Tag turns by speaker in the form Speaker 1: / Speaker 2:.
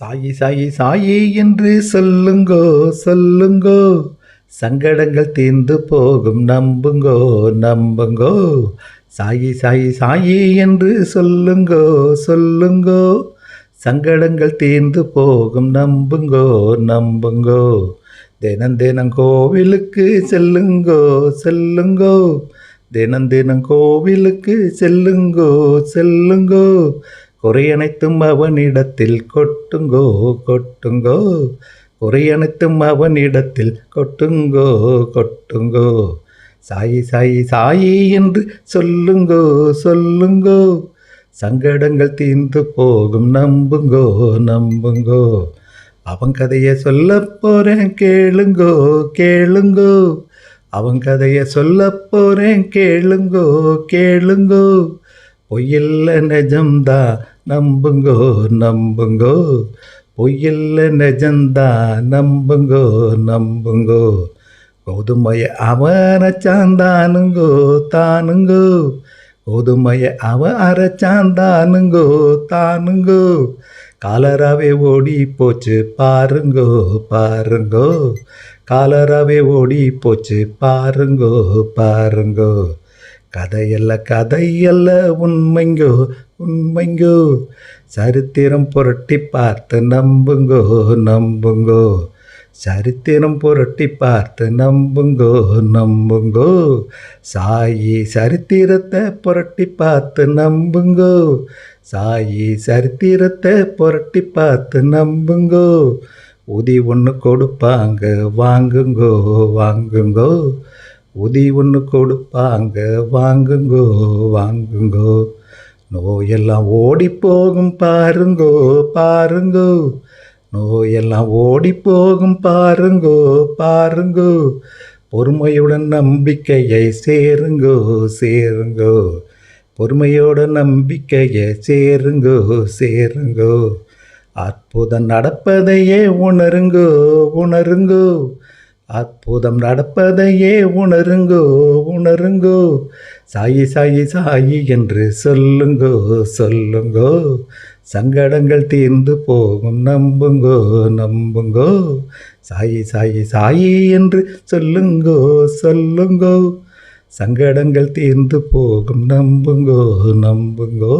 Speaker 1: சாயி சாயி சாயி என்று சொல்லுங்கோ சொல்லுங்கோ. சங்கடங்கள் தீர்ந்து போகும் நம்புங்கோ நம்புங்கோ. சாயி சாயி சாயி என்று சொல்லுங்கோ சொல்லுங்கோ. சங்கடங்கள் தீர்ந்து போகும் நம்புங்கோ நம்புங்கோ. தினம் தினம் கோவிலுக்கு செல்லுங்கோ செல்லுங்கோ. தினம் தினம் கோவிலுக்கு செல்லுங்கோ செல்லுங்கோ. குறையனைத்தும் அவனிடத்தில் கொட்டுங்கோ கொட்டுங்கோ. குறையனைத்தும் அவனிடத்தில் கொட்டுங்கோ கொட்டுங்கோ. சாயி சாயி சாயி என்று சொல்லுங்கோ சொல்லுங்கோ. சங்கடங்கள் தீர்ந்து போகும் நம்புங்கோ நம்புங்கோ. அவன் கதையை சொல்ல போகிறேன் கேளுங்கோ கேளுங்கோ. அவன் கதையை சொல்ல போகிறேன் கேளுங்கோ கேளுங்கோ. பொய்யில்ல நிஜம்தா நம்புங்கோ நம்புங்கோ. பொய்யில்ல நிஜம்தா நம்புங்கோ நம்புங்கோ. கோதுமைய அவன் அரைச்சாந்தானுங்கோ தானுங்கோ. கோதுமைய அவன் அரைச்சாந்தானுங்கோ தானுங்கோ. காலராவே ஓடி போச்சு பாருங்கோ பாருங்கோ. காலராவே ஓடி போச்சு பாருங்கோ பாருங்கோ. கதையல்ல கதையல்ல உண்மைங்கோ உண்மைங்கோ. சரித்திரம் புரட்டி பார்த்து நம்புங்கோ நம்புங்கோ. சரித்திரம் புரட்டி பார்த்து நம்புங்கோ நம்புங்கோ. சாயி சரித்திரத்தை புரட்டி பார்த்து நம்புங்கோ. சாயி சரித்திரத்தை புரட்டி பார்த்து நம்புங்கோ. உதி ஒன்று கொடுப்பாங்க வாங்குங்கோ வாங்குங்கோ. உதி ஒன்று கொடுப்பாங்க வாங்குங்கோ வாங்குங்கோ. நோயெல்லாம் ஓடி போகும் பாருங்கோ பாருங்கோ. நோயெல்லாம் ஓடி போகும் பாருங்கோ பாருங்கோ. பொறுமையுடன் நம்பிக்கையை சேருங்கோ சேருங்கோ. பொறுமையோட நம்பிக்கையை சேருங்கோ சேருங்கோ. அற்புதம் நடப்பதையே உணருங்கோ உணருங்கோ. அற்புதம் நடப்பதையே உணருங்கோ உணருங்கோ. சாயி சாயி சாயி என்று சொல்லுங்கோ சொல்லுங்கோ. சங்கடங்கள் தீர்ந்து போகும் நம்புங்கோ நம்புங்கோ. சாயி சாயி சாயி என்று சொல்லுங்கோ சொல்லுங்கோ. சங்கடங்கள் தீர்ந்து போகும் நம்புங்கோ நம்புங்கோ.